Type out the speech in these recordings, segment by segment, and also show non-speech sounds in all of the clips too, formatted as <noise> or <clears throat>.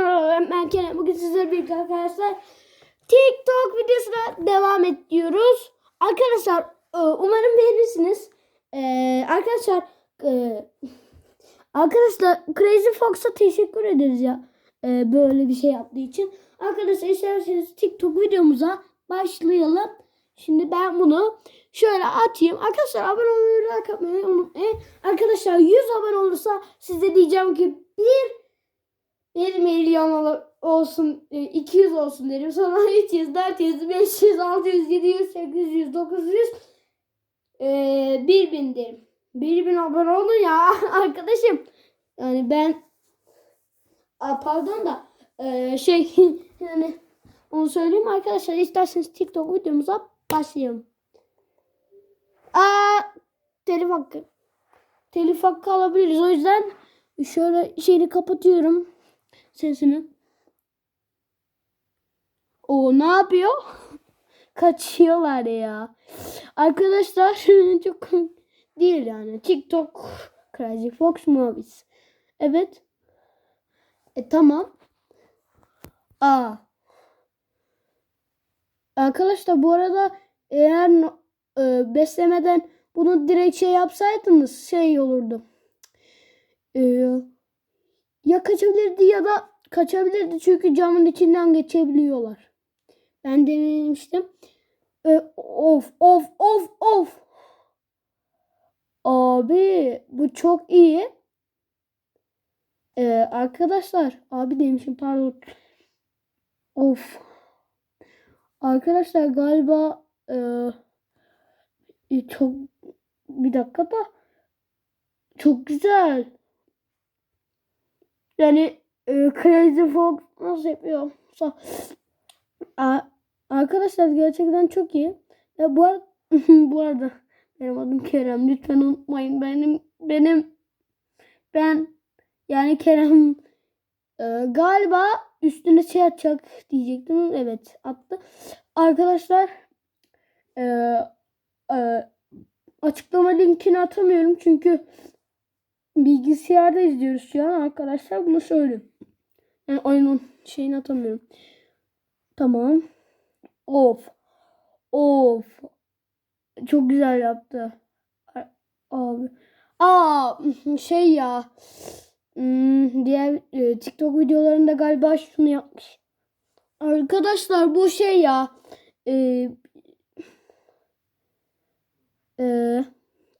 Ben Kerem. Bugün sizlerle birlikte arkadaşlar TikTok videosuna devam ediyoruz. Arkadaşlar e, umarım beğenirsiniz. E, Arkadaşlar e, Arkadaşlar Crazy Fox'a teşekkür ederiz ya. Böyle bir şey yaptığı için. Arkadaşlar isterseniz TikTok videomuza başlayalım. Şimdi ben bunu şöyle atayım. Arkadaşlar abone olmayı, like unutmayın. Arkadaşlar 100 abone olursa size diyeceğim ki bir 1 milyon ol- olsun, e, 200 olsun derim. Sonra 300, 400, 500, 600, 700, 800, 900, e, 1000 derim. 1000 abone olun ya <laughs> arkadaşım. Yani ben pardon da e, şey <laughs> yani onu söyleyeyim arkadaşlar. İsterseniz TikTok videomuza başlayalım. Aa, telif hakkı. Telif hakkı alabiliriz. O yüzden şöyle şeyini kapatıyorum sesini. O ne yapıyor? <laughs> Kaçıyorlar ya. Arkadaşlar <laughs> çok değil yani. TikTok Crazy Fox Movies. Evet. E tamam. Aa. Arkadaşlar bu arada eğer e, beslemeden bunu direkt şey yapsaydınız şey olurdu. E, ya kaçabilirdi ya da kaçabilirdi çünkü camın içinden geçebiliyorlar. Ben denemiştim. E, of of of of. Abi bu çok iyi. E, arkadaşlar abi demişim pardon. Of. Arkadaşlar galiba e, e, çok bir dakika da çok güzel. Yani e, Crazy Fox nasıl yapıyor? Arkadaşlar gerçekten çok iyi. Ya bu, ar- <laughs> bu arada benim adım Kerem. Lütfen unutmayın. Benim benim ben yani Kerem e, galiba üstüne şey atacak diyecektim. Evet attı. Arkadaşlar e, e, açıklama linkini atamıyorum çünkü bilgisayarda izliyoruz şu an arkadaşlar. Bunu söyleyeyim. Yani oyunun şeyini atamıyorum. Tamam. Of. Of. Çok güzel yaptı. Abi. Aa şey ya. Hmm, diğer e, TikTok videolarında galiba şunu yapmış. Arkadaşlar bu şey ya. E, e,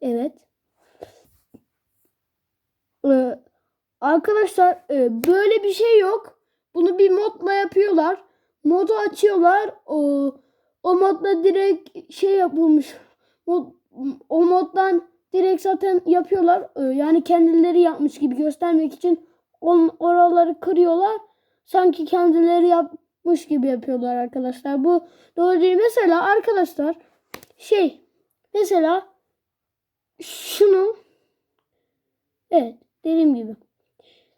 evet. E, arkadaşlar e, böyle bir şey yok. Bunu bir modla yapıyorlar. Modu açıyorlar. O, o modla direkt şey yapılmış. Mod, o moddan direkt zaten yapıyorlar. Ee, Yani kendileri yapmış gibi göstermek için on, oraları kırıyorlar. Sanki kendileri yapmış gibi yapıyorlar arkadaşlar. Bu doğru değil. Mesela arkadaşlar şey mesela şunu evet dediğim gibi.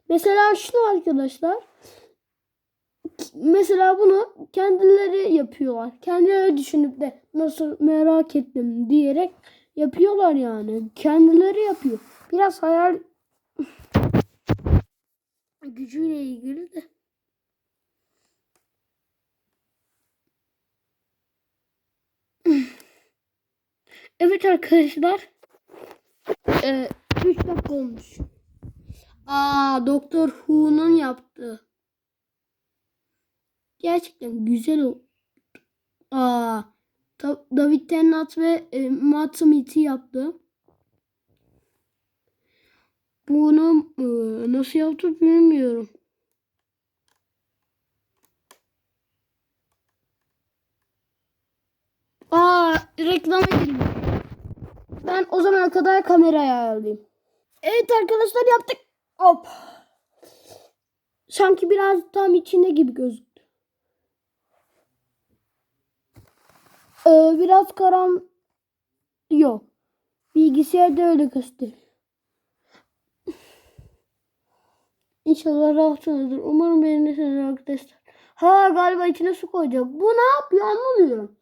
Mesela şunu arkadaşlar mesela bunu kendileri yapıyorlar. Kendileri düşünüp de nasıl merak ettim diyerek yapıyorlar yani. Kendileri yapıyor. Biraz hayal gücüyle ilgili de. Evet arkadaşlar. Ee, 3 dakika olmuş. Aa Doktor Who'nun yaptığı. Gerçekten güzel o. Aa, David Tennant ve e, Matt Smith'i yaptı. Bunu e, nasıl yaptı bilmiyorum. Aa, reklama girdim. Ben o zamana kadar kamerayı ayarlayayım. Evet arkadaşlar yaptık. Hop. Sanki biraz tam içinde gibi gözüktü. Ee, biraz karan yok. Bilgisayarda öyle gösteriyor. İnşallah rahatsızdır. Umarım beğenirsiniz arkadaşlar. Ha galiba içine su koyacak. Bu ne yapıyor anlamıyorum.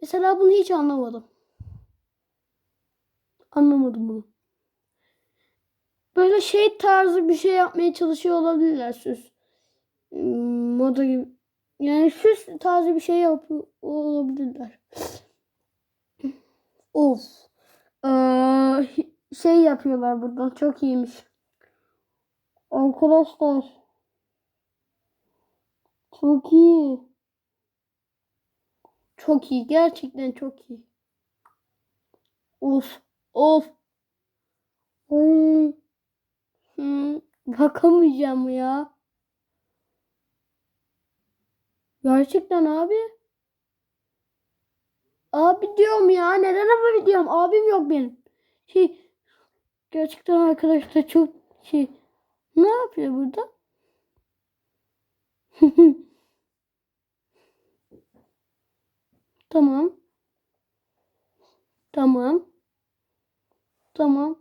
Mesela bunu hiç anlamadım. Anlamadım bunu. Böyle şey tarzı bir şey yapmaya çalışıyor olabilirler söz. moda gibi. Yani şu tarzı bir şey yapıyor olabilirler. Of. Ee, şey yapıyorlar burada. Çok iyiymiş. Arkadaşlar. Çok iyi. Çok iyi. Gerçekten çok iyi. Of. Of. Ay. Hı, bakamayacağım ya. Gerçekten abi. Abi diyorum ya. Neden abi diyorum? Abim yok benim. Şey gerçekten arkadaşlar çok şey ne yapıyor burada? <laughs> tamam. Tamam. Tamam.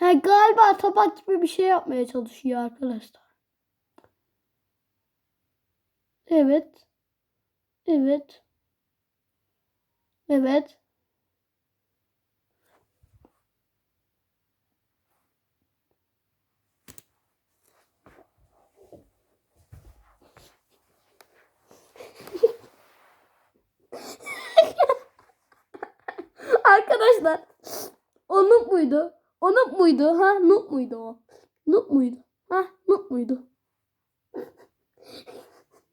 Ha galiba tabak gibi bir şey yapmaya çalışıyor arkadaşlar. Evet. Evet. Evet. <laughs> Arkadaşlar o noob muydu? O noob muydu? Ha noob muydu o? Noob muydu? Ha noob muydu? <laughs>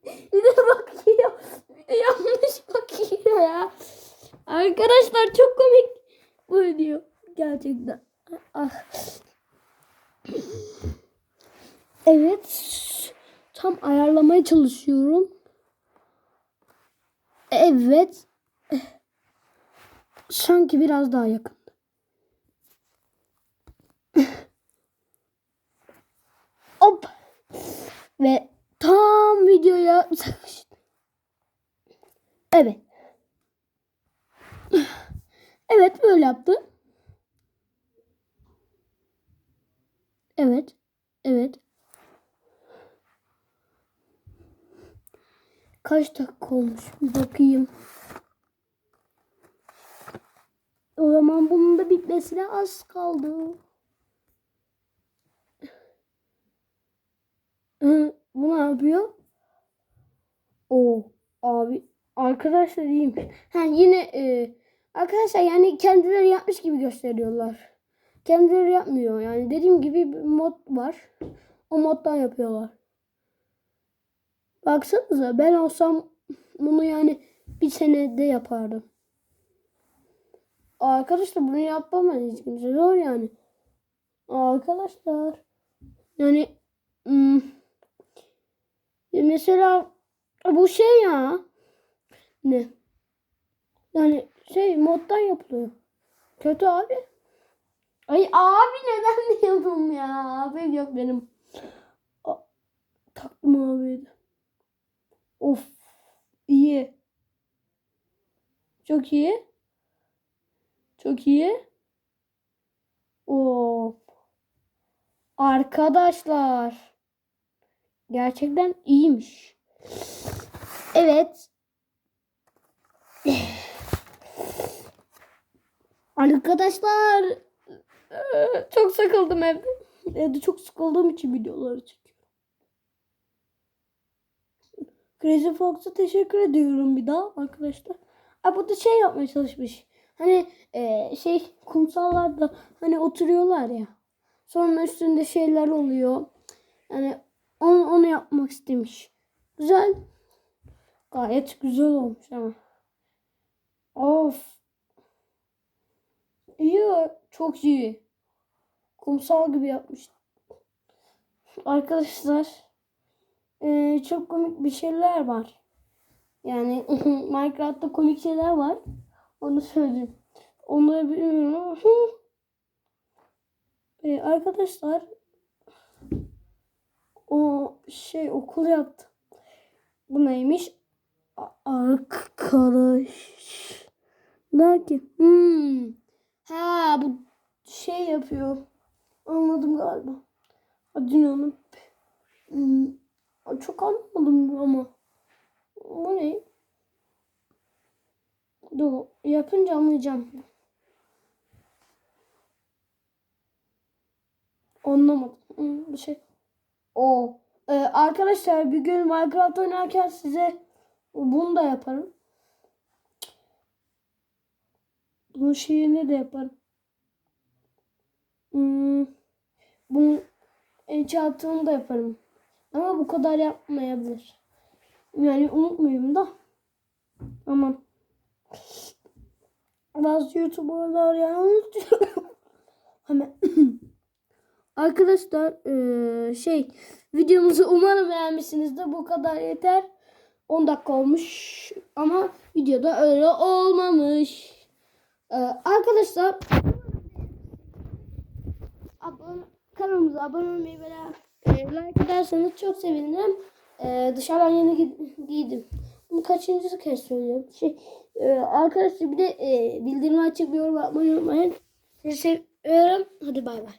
bir de bakıyor. Bir <laughs> de yanlış bakıyor ya. Arkadaşlar çok komik bu diyor. Gerçekten. Ah. Evet. Tam ayarlamaya çalışıyorum. Evet. Sanki biraz daha yakın. Hop. Ve tam videoya Evet. Evet böyle yaptı. Evet. Evet. Kaç dakika olmuş? Bir bakayım. O zaman bunun da bitmesine az kaldı. Bu ne yapıyor? O abi arkadaşlar iyiymiş. Ha yine e, arkadaşlar yani kendileri yapmış gibi gösteriyorlar. Kendileri yapmıyor. Yani dediğim gibi bir mod var. O moddan yapıyorlar. Baksanıza ben olsam bunu yani bir senede yapardım. Arkadaşlar bunu yapamaz hiç kimse zor yani. Arkadaşlar yani hmm, ya mesela bu şey ya ne? Yani şey moddan yapılıyor. Kötü abi. Ay abi neden <laughs> diyordum ya? Abi yok benim. A, taktım abi. Of iyi. Çok iyi. Çok iyi. Of. Arkadaşlar. Gerçekten iyiymiş. Evet. Arkadaşlar. Çok sıkıldım evde. Evde çok sıkıldığım için videoları çekiyorum. Crazy Fox'a teşekkür ediyorum bir daha arkadaşlar. Aa, bu da şey yapmaya çalışmış. Hani eee, şey kumsallarda hani oturuyorlar ya. Sonra üstünde şeyler oluyor. Yani onu, onu yapmak istemiş. Güzel. Gayet güzel olmuş ama. Of. İyi. Çok iyi. Kumsal gibi yapmış. Arkadaşlar. eee, çok komik bir şeyler var. Yani <laughs> Minecraft'ta komik şeyler var. Onu söyleyeyim. Onları bilmiyorum ama. Ee, <laughs> arkadaşlar o şey okul yaptı. Bu neymiş? A- Arkadaş. Lakin hmm. Ha bu şey yapıyor. Anladım galiba. Unut. Hmm. Çok anlamadım ama. Bu ne? Dur yapınca anlayacağım. Anlamadım. Hmm, bir şey. O Ee, arkadaşlar bir gün Minecraft oynarken size bunu da yaparım. Bunun şeyini de yaparım. Hmm, bunun enchantını da yaparım. Ama bu kadar yapmayabilir. Yani unutmayayım da. Aman. Bazı YouTuber'lar yani unutuyor. <laughs> Hemen. <clears throat> Arkadaşlar eee, şey videomuzu umarım beğenmişsinizdir. Bu kadar yeter. 10 dakika olmuş ama videoda öyle olmamış. Eee, arkadaşlar abone, kanalımıza abone olmayı ve e, like ederseniz çok sevinirim. Eee, dışarıdan yeni gi- giydim. Bunu kaçıncı kez söylüyorum. Şey, eee, arkadaşlar bir de eee bildirimi açık bir yorum yapmayı unutmayın. Sizi seviyorum. Hadi bay bay.